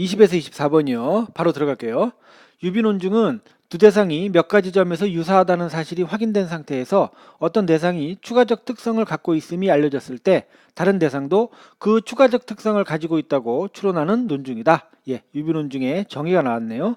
20에서 24번이요. 바로 들어갈게요. 유비논증은 두 대상이 몇 가지 점에서 유사하다는 사실이 확인된 상태에서 어떤 대상이 추가적 특성을 갖고 있음이 알려졌을 때 다른 대상도 그 추가적 특성을 가지고 있다고 추론하는 논증이다. 예, 유비논증의 정의가 나왔네요.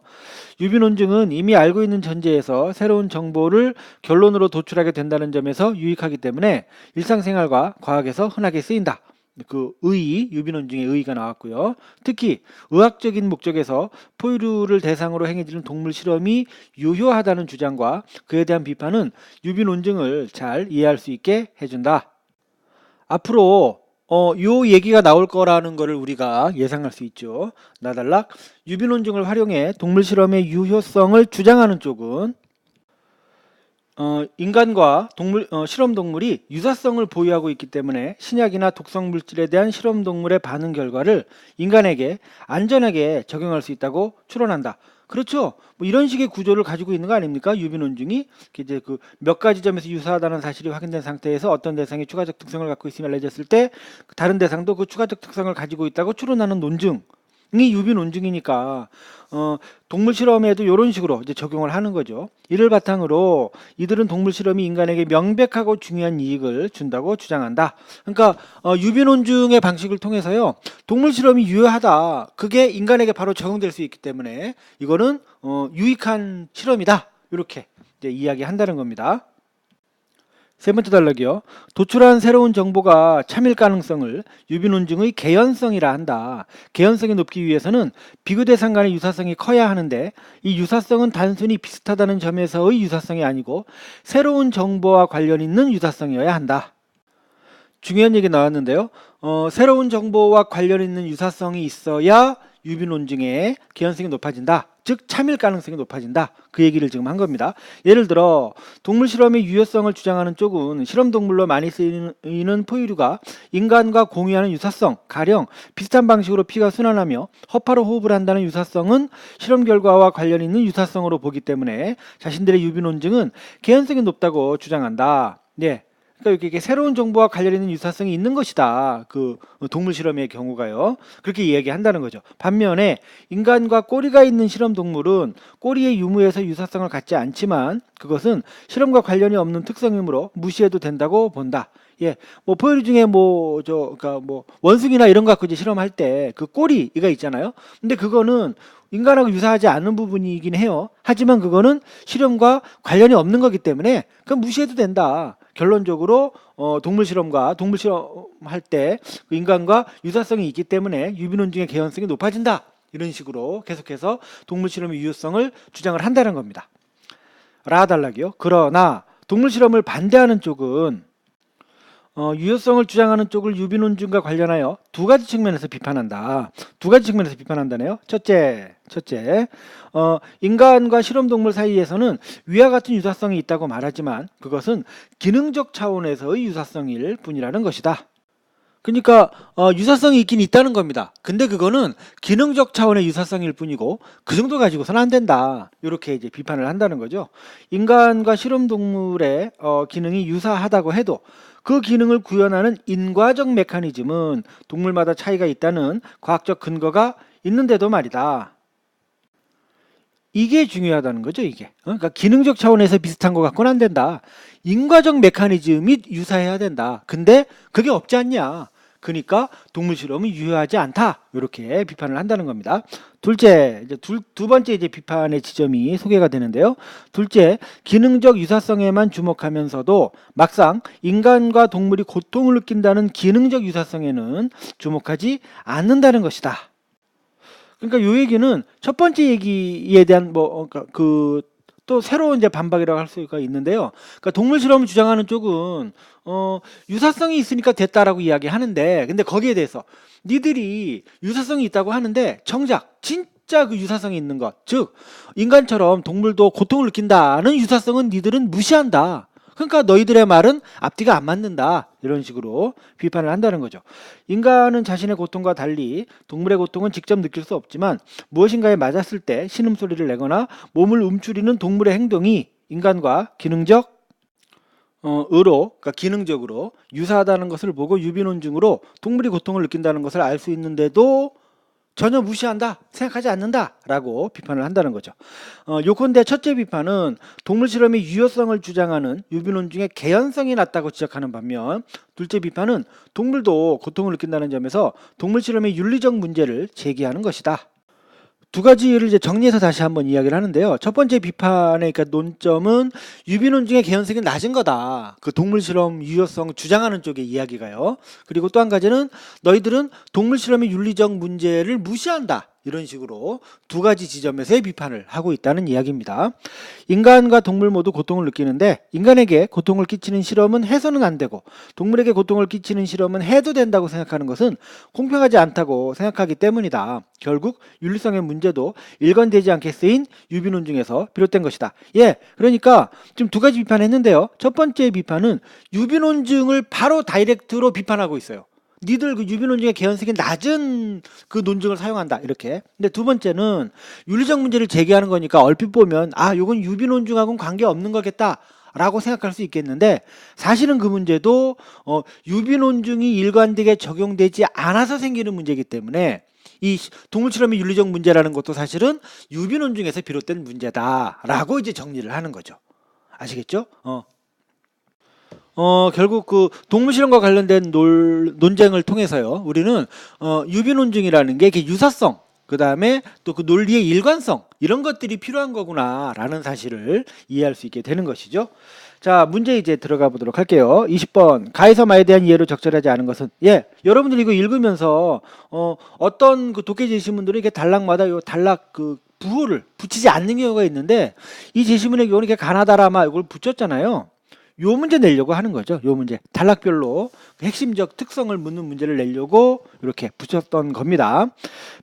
유비논증은 이미 알고 있는 전제에서 새로운 정보를 결론으로 도출하게 된다는 점에서 유익하기 때문에 일상생활과 과학에서 흔하게 쓰인다. 그 의의, 유비논증의 의의가 나왔고요. 특히 의학적인 목적에서 포유류를 대상으로 행해지는 동물 실험이 유효하다는 주장과 그에 대한 비판은 유비 논증을 잘 이해할 수 있게 해준다. 앞으로 어, 요 얘기가 나올 거라는 거를 우리가 예상할 수 있죠. 나달락 유비 논증을 활용해 동물 실험의 유효성을 주장하는 쪽은 어, 인간과 동물 어, 실험 동물이 유사성을 보유하고 있기 때문에 신약이나 독성 물질에 대한 실험 동물의 반응 결과를 인간에게 안전하게 적용할 수 있다고 추론한다. 그렇죠. 뭐 이런 식의 구조를 가지고 있는 거 아닙니까? 유비논증이 이제 그 몇 가지 점에서 유사하다는 사실이 확인된 상태에서 어떤 대상이 추가적 특성을 갖고 있음이 알려졌을 때 다른 대상도 그 추가적 특성을 가지고 있다고 추론하는 논증. 이 유비 논증이니까 어, 동물 실험에도 이런 식으로 이제 적용을 하는 거죠. 이를 바탕으로 이들은 동물 실험이 인간에게 명백하고 중요한 이익을 준다고 주장한다. 그러니까 어, 유비 논증의 방식을 통해서요, 동물 실험이 유효하다. 그게 인간에게 바로 적용될 수 있기 때문에 이거는 어, 유익한 실험이다. 이렇게 이제 이야기한다는 겁니다. 세 번째 단락이요. 도출한 새로운 정보가 참일 가능성을 유비논증의 개연성이라 한다. 개연성이 높기 위해서는 비교 대상 간의 유사성이 커야 하는데 이 유사성은 단순히 비슷하다는 점에서의 유사성이 아니고 새로운 정보와 관련 있는 유사성이어야 한다. 중요한 얘기 나왔는데요. 어, 새로운 정보와 관련 있는 유사성이 있어야 유비 논증의 개연성이 높아진다. 즉 참일 가능성이 높아진다. 그 얘기를 지금 한 겁니다. 예를 들어 동물 실험의 유효성을 주장하는 쪽은 실험 동물로 많이 쓰이는 포유류가 인간과 공유하는 유사성, 가령 비슷한 방식으로 피가 순환하며 허파로 호흡을 한다는 유사성은 실험 결과와 관련 있는 유사성으로 보기 때문에 자신들의 유비 논증은 개연성이 높다고 주장한다. 네. 그러니까 이렇게 새로운 정보와 관련 있는 유사성이 있는 것이다. 그 동물 실험의 경우가요. 그렇게 이야기한다는 거죠. 반면에 인간과 꼬리가 있는 실험 동물은 꼬리의 유무에서 유사성을 갖지 않지만 그것은 실험과 관련이 없는 특성이므로 무시해도 된다고 본다. 예, 뭐 포유류 중에 뭐 저 그러니까 뭐 원숭이나 이런 거 갖고 이제 실험할 때 그 꼬리가 있잖아요. 근데 그거는 인간하고 유사하지 않은 부분이긴 해요. 하지만 그거는 실험과 관련이 없는 거기 때문에 그건 무시해도 된다. 결론적으로 어, 동물 실험과 동물 실험할 때 그 인간과 유사성이 있기 때문에 유비논증의 개연성이 높아진다. 이런 식으로 계속해서 동물 실험의 유효성을 주장을 한다는 겁니다. 라달락이요. 그러나 동물 실험을 반대하는 쪽은 어, 유효성을 주장하는 쪽을 유비논증과 관련하여 두 가지 측면에서 비판한다. 두 가지 측면에서 비판한다네요. 첫째, 첫째, 어, 인간과 실험동물 사이에서는 위와 같은 유사성이 있다고 말하지만 그것은 기능적 차원에서의 유사성일 뿐이라는 것이다. 그러니까 어, 유사성이 있긴 있다는 겁니다. 근데 그거는 기능적 차원의 유사성일 뿐이고 그 정도 가지고서는 안 된다. 이렇게 이제 비판을 한다는 거죠. 인간과 실험 동물의 어, 기능이 유사하다고 해도 그 기능을 구현하는 인과적 메커니즘은 동물마다 차이가 있다는 과학적 근거가 있는데도 말이다. 이게 중요하다는 거죠, 이게. 어? 그러니까 기능적 차원에서 비슷한 것 갖고는 안 된다. 인과적 메커니즘이 유사해야 된다. 근데 그게 없지 않냐. 그러니까 동물 실험은 유효하지 않다. 이렇게 비판을 한다는 겁니다. 둘째, 이제 둘, 두 번째 이제 비판의 지점이 소개가 되는데요. 둘째, 기능적 유사성에만 주목하면서도 막상 인간과 동물이 고통을 느낀다는 기능적 유사성에는 주목하지 않는다는 것이다. 그러니까 요 얘기는 첫 번째 얘기에 대한 뭐그 또 새로운 이제 반박이라고 할 수가 있는데요. 그러니까 동물 실험을 주장하는 쪽은 어 유사성이 있으니까 됐다라고 이야기하는데 근데 거기에 대해서 니들이 유사성이 있다고 하는데 정작 진짜 그 유사성이 있는 것, 즉 인간처럼 동물도 고통을 느낀다는 유사성은 니들은 무시한다. 그러니까 너희들의 말은 앞뒤가 안 맞는다. 이런 식으로 비판을 한다는 거죠. 인간은 자신의 고통과 달리 동물의 고통은 직접 느낄 수 없지만 무엇인가에 맞았을 때 신음소리를 내거나 몸을 움츠리는 동물의 행동이 인간과 기능적 어, 의로, 그러니까 기능적으로 유사하다는 것을 보고 유비논증으로 동물이 고통을 느낀다는 것을 알 수 있는데도 전혀 무시한다, 생각하지 않는다라고 비판을 한다는 거죠. 어, 요컨대 첫째 비판은 동물 실험의 유효성을 주장하는 유비론 중에 개연성이 낮다고 지적하는 반면 둘째 비판은 동물도 고통을 느낀다는 점에서 동물 실험의 윤리적 문제를 제기하는 것이다. 두 가지를 이제 정리해서 다시 한번 이야기를 하는데요. 첫 번째 비판의 그러니까 논점은 유비론 중에 개연성이 낮은 거다. 그 동물 실험 유효성 주장하는 쪽의 이야기가요. 그리고 또 한 가지는 너희들은 동물 실험의 윤리적 문제를 무시한다. 이런 식으로 두 가지 지점에서의 비판을 하고 있다는 이야기입니다. 인간과 동물 모두 고통을 느끼는데 인간에게 고통을 끼치는 실험은 해서는 안 되고 동물에게 고통을 끼치는 실험은 해도 된다고 생각하는 것은 공평하지 않다고 생각하기 때문이다. 결국 윤리성의 문제도 일관되지 않게 쓰인 유비론 중에서 비롯된 것이다. 예, 그러니까 지금 두 가지 비판했는데요. 첫 번째 비판은 유비논증을 바로 다이렉트로 비판하고 있어요. 니들 그 유비논증의 개연성이 낮은 그 논증을 사용한다 이렇게. 근데 두 번째는 윤리적 문제를 제기하는 거니까 얼핏 보면 아 요건 유비 논증하고는 관계 없는 거겠다. 라고 생각할 수 있겠는데 사실은 그 문제도 어, 유비 논증이 일관되게 적용되지 않아서 생기는 문제이기 때문에 이 동물 실험의 윤리적 문제라는 것도 사실은 유비 논증에서 비롯된 문제다라고 이제 정리를 하는 거죠. 아시겠죠? 어. 어, 결국 그 동물 실험과 관련된 논, 논쟁을 통해서요. 우리는 어, 유비 논증이라는 게 이게 유사성, 그다음에 또 그 논리의 일관성 이런 것들이 필요한 거구나라는 사실을 이해할 수 있게 되는 것이죠. 자, 문제 이제 들어가 보도록 할게요. 20번. 가에서 마에 대한 이해로 적절하지 않은 것은 예. 여러분들 이거 읽으면서 어 어떤 그 독해 제시문들은 이게 단락마다 요 단락 그 부호를 붙이지 않는 경우가 있는데 이 제시문의 경우는 이렇게 가나다라마 이걸 붙였잖아요. 요 문제 내려고 하는 거죠. 요 문제. 단락별로 그 핵심적 특성을 묻는 문제를 내려고 이렇게 붙였던 겁니다.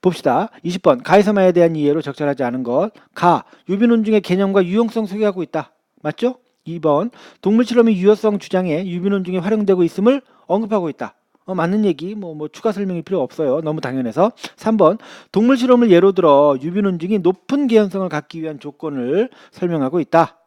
봅시다. 20번. 가에서마에 대한 이해로 적절하지 않은 것. 가. 유비논증의 개념과 유용성 소개하고 있다. 맞죠? 2번. 동물 실험의 유효성 주장에 유비논증이 활용되고 있음을 언급하고 있다. 어, 맞는 얘기, 뭐, 뭐, 추가 설명이 필요 없어요. 너무 당연해서. 3번. 동물 실험을 예로 들어 유비논증이 높은 개연성을 갖기 위한 조건을 설명하고 있다.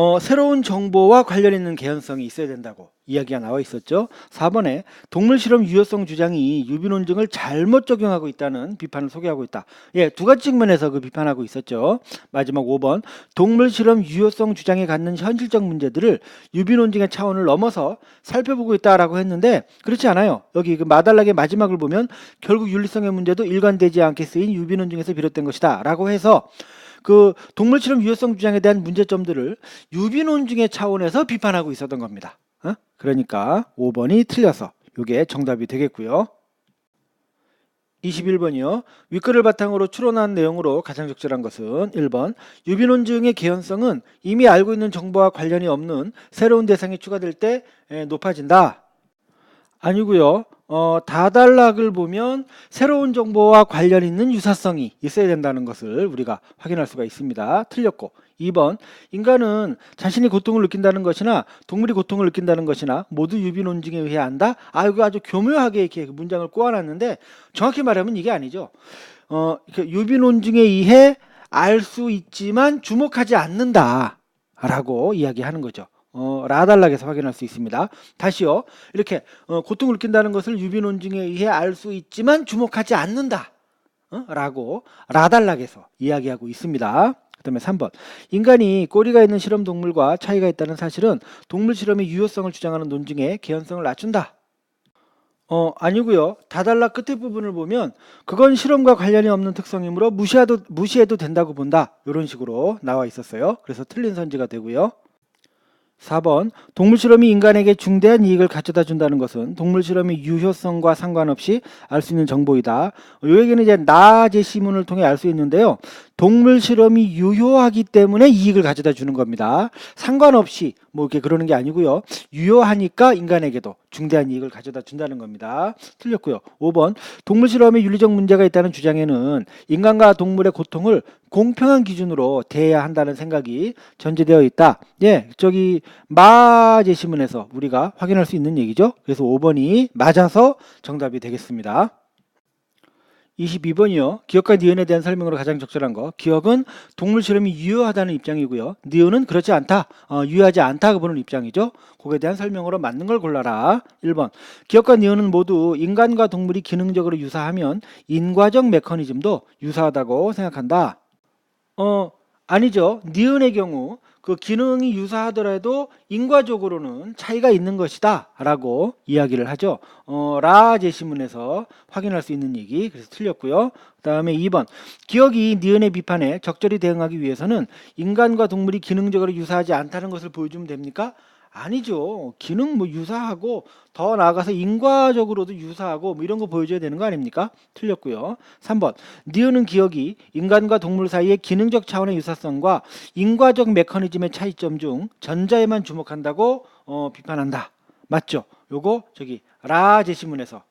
어, 새로운 정보와 관련 있는 개연성이 있어야 된다고 이야기가 나와 있었죠. 4번에 동물 실험 유효성 주장이 유비 논증을 잘못 적용하고 있다는 비판을 소개하고 있다. 예, 두 가지 측면에서 그 비판하고 있었죠. 마지막 5번 동물 실험 유효성 주장에 갖는 현실적 문제들을 유비 논증의 차원을 넘어서 살펴보고 있다라고 했는데 그렇지 않아요. 여기 그 마달락의 마지막을 보면 결국 윤리성의 문제도 일관되지 않게 쓰인 유비 논증에서 비롯된 것이다라고 해서 그 동물 실험 유효성 주장에 대한 문제점들을 유비논증의 차원에서 비판하고 있었던 겁니다. 어? 그러니까 5번이 틀려서 이게 정답이 되겠고요. 21번이요. 윗글을 바탕으로 추론한 내용으로 가장 적절한 것은 1번 유비논증의 개연성은 이미 알고 있는 정보와 관련이 없는 새로운 대상이 추가될 때 에, 높아진다. 아니고요. 어, 다단락을 보면 새로운 정보와 관련 있는 유사성이 있어야 된다는 것을 우리가 확인할 수가 있습니다. 틀렸고 2번 인간은 자신이 고통을 느낀다는 것이나 동물이 고통을 느낀다는 것이나 모두 유비 논증에 의해 안다. 아 이거 아주 교묘하게 이렇게 그 문장을 꼬아놨는데 정확히 말하면 이게 아니죠. 어, 유비 논증에 의해 알 수 있지만 주목하지 않는다라고 이야기하는 거죠. 어, 라달락에서 확인할 수 있습니다. 다시요. 이렇게 어, 고통을 느낀다는 것을 유비논증에 의해 알 수 있지만 주목하지 않는다. 어? 라고 라달락에서 이야기하고 있습니다. 그 다음에 3번. 인간이 꼬리가 있는 실험 동물과 차이가 있다는 사실은 동물 실험의 유효성을 주장하는 논증의 개연성을 낮춘다. 어, 아니고요. 다달락 끝에 부분을 보면 그건 실험과 관련이 없는 특성이므로 무시해도, 무시해도 된다고 본다. 이런 식으로 나와 있었어요. 그래서 틀린 선지가 되고요. 4번 동물 실험이 인간에게 중대한 이익을 가져다 준다는 것은 동물 실험의 유효성과 상관없이 알 수 있는 정보이다. 요 얘기는 이제 나 제 시문을 통해 알 수 있는데요. 동물 실험이 유효하기 때문에 이익을 가져다 주는 겁니다. 상관없이 뭐 이렇게 그러는 게 아니고요. 유효하니까 인간에게도 중대한 이익을 가져다 준다는 겁니다. 틀렸고요. 5번 동물 실험에 윤리적 문제가 있다는 주장에는 인간과 동물의 고통을 공평한 기준으로 대해야 한다는 생각이 전제되어 있다. 예, 저기 마 제 시문에서 우리가 확인할 수 있는 얘기죠. 그래서 5번이 맞아서 정답이 되겠습니다. 22번이요. 기억과 니은에 대한 설명으로 가장 적절한 거. 기억은 동물 실험이 유효하다는 입장이고요. 니은은 그렇지 않다. 어, 유효하지 않다고 보는 입장이죠. 그에 대한 설명으로 맞는 걸 골라라. 1번. 기억과 니은은 모두 인간과 동물이 기능적으로 유사하면 인과적 메커니즘도 유사하다고 생각한다. 어, 아니죠. 니은의 경우 그 기능이 유사하더라도 인과적으로는 차이가 있는 것이다 라고 이야기를 하죠. 어, 라 제시문에서 확인할 수 있는 얘기 그래서 틀렸고요. 그 다음에 2번 기억이 니은의 비판에 적절히 대응하기 위해서는 인간과 동물이 기능적으로 유사하지 않다는 것을 보여주면 됩니까? 아니죠. 기능 뭐 유사하고 더 나아가서 인과적으로도 유사하고 뭐 이런 거 보여줘야 되는 거 아닙니까? 틀렸고요. 3번. 니은은 기억이 인간과 동물 사이의 기능적 차원의 유사성과 인과적 메커니즘의 차이점 중 전자에만 주목한다고 어, 비판한다. 맞죠? 요거 저기 라 제시문에서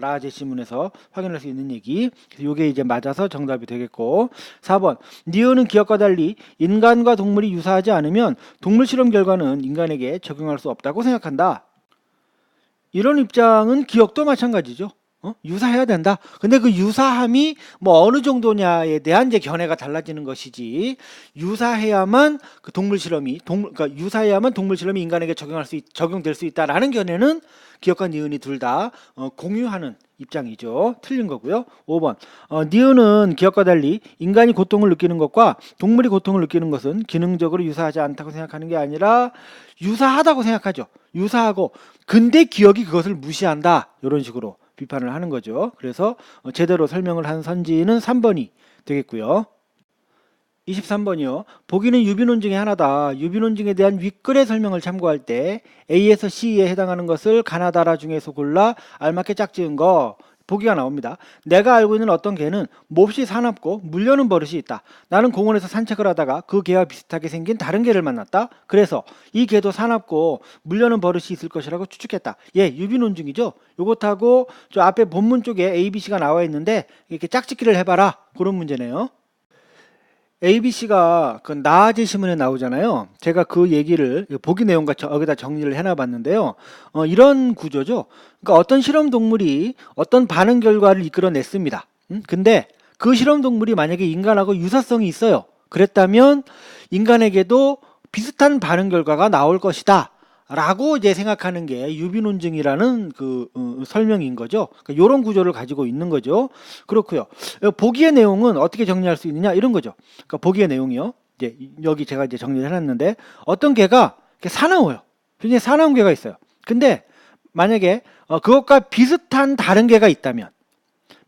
라 제시문에서 확인할 수 있는 얘기. 요게 이제 맞아서 정답이 되겠고. 4번. 니은은 기억과 달리 인간과 동물이 유사하지 않으면 동물 실험 결과는 인간에게 적용할 수 없다고 생각한다. 이런 입장은 기억도 마찬가지죠. 어? 유사해야 된다. 근데 그 유사함이 뭐 어느 정도냐에 대한 이제 견해가 달라지는 것이지 유사해야만 그 동물 실험이 동물 그러니까 유사해야만 동물 실험이 인간에게 적용할 수 있- 적용될 수 있다라는 견해는 기억과 니은이 둘 다 어, 공유하는 입장이죠. 틀린 거고요. 5번. 어, 니은은 기억과 달리 인간이 고통을 느끼는 것과 동물이 고통을 느끼는 것은 기능적으로 유사하지 않다고 생각하는 게 아니라 유사하다고 생각하죠. 유사하고 근데 기억이 그것을 무시한다. 이런 식으로 비판을 하는 거죠. 그래서 어, 제대로 설명을 한 선지는 3번이 되겠고요. 23번이요. 보기는 유비논 중에 하나다. 유비논 중에 대한 윗글의 설명을 참고할 때 A에서 C에 해당하는 것을 가나다라 중에서 골라 알맞게 짝지은 거 보기가 나옵니다. 내가 알고 있는 어떤 개는 몹시 사납고 물려는 버릇이 있다. 나는 공원에서 산책을 하다가 그 개와 비슷하게 생긴 다른 개를 만났다. 그래서 이 개도 사납고 물려는 버릇이 있을 것이라고 추측했다. 예, 유비논 중이죠. 요것하고 저 앞에 본문 쪽에 A, B, C가 나와 있는데 이렇게 짝짓기를 해봐라. 그런 문제네요. ABC가 그 나아지 신문에 나오잖아요. 제가 그 얘기를 보기 내용과 저- 여기다 정리를 해놔봤는데요. 어, 이런 구조죠. 그러니까 어떤 실험 동물이 어떤 반응 결과를 이끌어냈습니다. 음? 근데 그 실험 동물이 만약에 인간하고 유사성이 있어요. 그랬다면 인간에게도 비슷한 반응 결과가 나올 것이다. 라고 이제 생각하는 게 유비논증이라는 그 어, 설명인 거죠. 그러니까 이런 구조를 가지고 있는 거죠. 그렇고요. 어, 보기의 내용은 어떻게 정리할 수 있느냐 이런 거죠. 그러니까 보기의 내용이요. 이제 여기 제가 이제 정리를 해놨는데 어떤 개가 사나워요. 굉장히 사나운 개가 있어요. 근데 만약에 어, 그것과 비슷한 다른 개가 있다면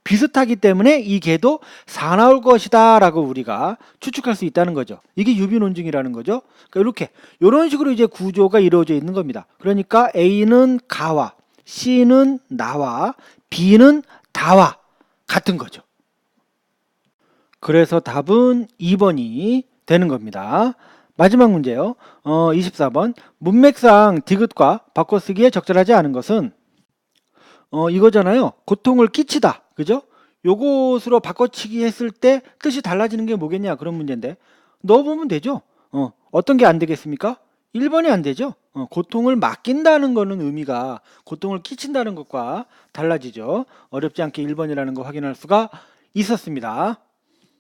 비슷하기 때문에 이 개도 사나울 것이다 라고 우리가 추측할 수 있다는 거죠. 이게 유비논증이라는 거죠. 그러니까 이렇게 이런 식으로 이제 구조가 이루어져 있는 겁니다. 그러니까 A는 가와 C는 나와 B는 다와 같은 거죠. 그래서 답은 2번이 되는 겁니다. 마지막 문제요. 어, 24번. 문맥상 디귿과 바꿔쓰기에 적절하지 않은 것은 어, 이거잖아요. 고통을 끼치다. 그죠? 요것으로 바꿔치기 했을 때 뜻이 달라지는 게 뭐겠냐 그런 문제인데 넣어보면 되죠. 어, 어떤 게 안 되겠습니까? 1번이 안 되죠. 어, 고통을 맡긴다는 거는 의미가 고통을 끼친다는 것과 달라지죠. 어렵지 않게 1번이라는 거 확인할 수가 있었습니다.